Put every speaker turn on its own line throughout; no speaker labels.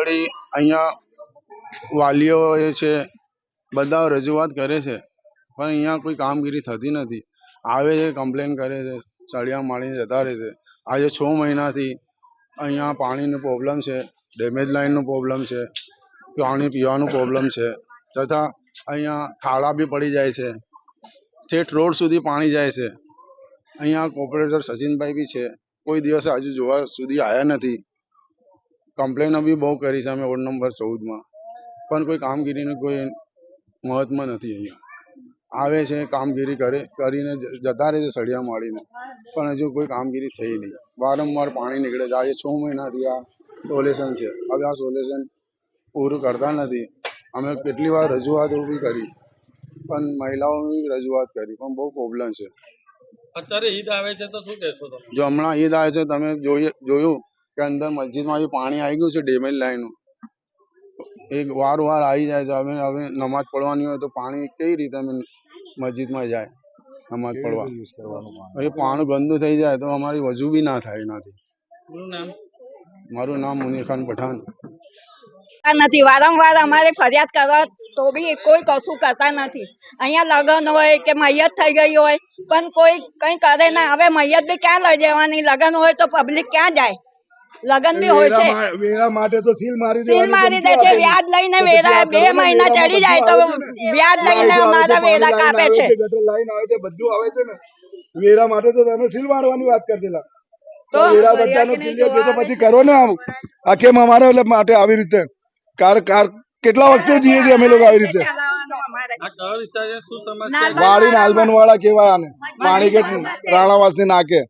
ઘડી અહીંયા વાલીઓ એ છે બધા રજૂઆત કરે છે, પણ અહીંયા કોઈ કામગીરી થતી નથી. આવે છે, કમ્પ્લેન કરે છે સળિયા મારીને જતા રહે છે. આજે છ મહિનાથી અહીંયા પાણીનો પ્રોબ્લેમ છે ડેમેજ લાઇનનો પ્રોબ્લેમ છે, પાણી પીવાનું પ્રોબ્લેમ છે, તથા અહીંયા ખાડા બી પડી જાય છે. સ્ટેટ રોડ સુધી પાણી જાય છે. અહીંયા કોર્પોરેટર સચિનભાઈ બી છે. કોઈ દિવસ હજુ જોવા સુધી આવ્યા નથી. કમ્પ્લેનો બી બહુ કરી છે અમે વોર્ડ નંબર ચૌદમાં. પણ કોઈ કામગીરીનું કોઈ મહત્વ નથી અહીંયા. આવે છે કામગીરી કરે કરીને જતા રહે છે સળિયા માળીને. પણ હજુ કોઈ કામગીરી થઈ નહીં. વારંવાર પાણી નીકળે છે. આજે છ મહિનાથી આ સોલ્યુશન છે. હવે આ સોલ્યુશન પૂરું કરતા નથી. અમે કેટલી વાર રજૂઆતો બી કરી. પણ મહિલાઓની રજૂઆત કરી. પણ બહુ પ્રોબ્લેમ છે.
અત્યારે ઈદ આવે છે તો શું કહેશો
જો હમણાં ઈદ આવે છે તમે જોઈએ જોયું? કે અંદર મસ્જિદમાં બી પાણી આવી ગયું છે ડેમેજ લાઈનનું એક વાર વાર આવી જાય છે હવે હવે નમાજ પડવાની હોય તો પાણી કઈ રીતે અમે મસ્જિદમાં જાય નમાજ પડવા? એ પાણી ગંદુ થઈ જાય તો અમારી વજુ બી ના થાય એનાથી. મારું નામ? મુનીર ખાન પઠાણ.
નથી. વારંવાર અમારે ફરિયાદ કરવા તો બી કોઈ કશું કરતા નથી. અહીંયા લગ્ન હોય કે મૈયત થઈ ગઈ હોય પણ કોઈ કઈ કરે ના. હવે મૈયત બી ક્યાં લઈ જવાની? લગ્ન હોય તો પબ્લિક ક્યાં જાય? લગ્ન બી હોય છે.
વેરા માટે તો સીલ મારી
સીલ મારી દે છે વ્યાજ લઈને વેરા બે મહિના ચડી જાય તો વ્યાજ લઈને અમારા વેરા કાપે છે.
ગટર લાઈન આવે છે બધું આવે છે ને? વેરા માટે તો તમે સીલ મારવાની વાત કરતેલા
તો
વેરા બચ્ચાનો ક્લિયર છે તો પછી કરો ને આમ. આખે અમારે એટલે માટે આવી રીતે. કાર કાર કેટલા વખતે જીએ છીએ અમે લોકો આવી રીતે?
વાળી છે છે?
નાલબન વાળા કેવાય આને પાણીગેટ રાણાવાસની. નાકે.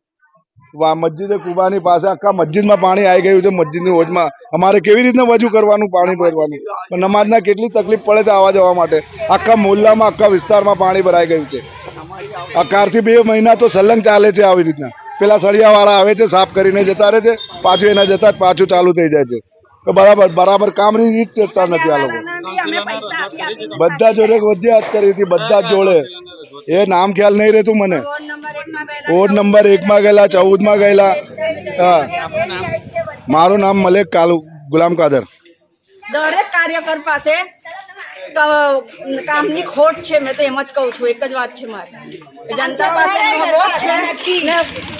મસ્જિદે કુબાની પાસે આખા મસ્જિદમાં પાણી આવી ગયું છે મસ્જિદની હોજમાં. અમારે કેવી રીતના વજુ કરવાનું, પાણી ભરવાની? નમાજના કેટલી તકલીફ પડે છે આવવા જવા માટે? આખા મોહલ્લામાં આખા વિસ્તારમાં પાણી ભરાઈ ગયું છે. આ કારથી બે મહિના તો સલંગ ચાલે છે આવી રીતના. પેલા સળિયાવાળા આવે છે, સાફ કરીને જતા રહે છે, પાછું એના જતા પાછું ચાલુ થઈ જાય છે. બરાબર બરાબર કામ રીત કરતા નથી આ લોકો? બધા જોડે વધી કરી હતી, બધા જોડે. એ નામ ખ્યાલ નહીં રહેતું મને. વોર્ડ નંબર એક માં ગયેલા ચૌદમાં ગયેલા હા મારું નામ મલેક કાલુ ગુલામ કાદર
દરેક કાર્યકર પાસે ક- કામની ખોટ છે મેં તો એમ જ કહું છું એક જ વાત છે મારી. જનતા પાસે વોટ છે ને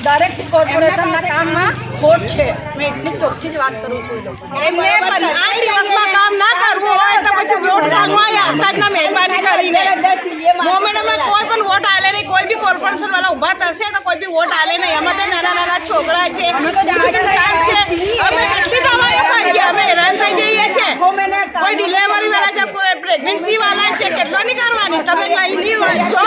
દરેક કોર્પોરેશનના કામમાં ખોટ છે. મેં એટલી ચોખ્ખી જ વાત કરું છું એ લોકોને.
એમને પણ આઠ દિવસમાં કામ ના કરવું હોય તો પછી વોટ માંગવા આવતા જ ના મહેરબાની કરીને મોમેન્ટમાં કોઈ પણ વોટ આલે નહીં કોઈ બી કોર્પોરેશન વાળા ઊભા થશે તો કોઈ બી વોટ આલે નહીં. અમારે તો નાના નાના છોકરા છે. અમે કેટલી દવાઓ ખાઈએ અમે હેરાન થઈ જઈએ છીએ કોઈ ડિલિવરી વાળા છે કોઈ પ્રેગ્નન્સી વાળા છે. કેટલો નહીં કરવાની તમે લઈ નહીં વાંચો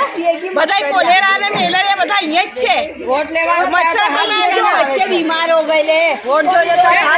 બધા કોલેરા અને મેલેરિયા બધા અહીંયા જ છે.
વોટ લેવા
મચ્છર તમે જો
બચ્ચે બીમાર હો ગયેલે. વોટ જોઈએ તો હાથ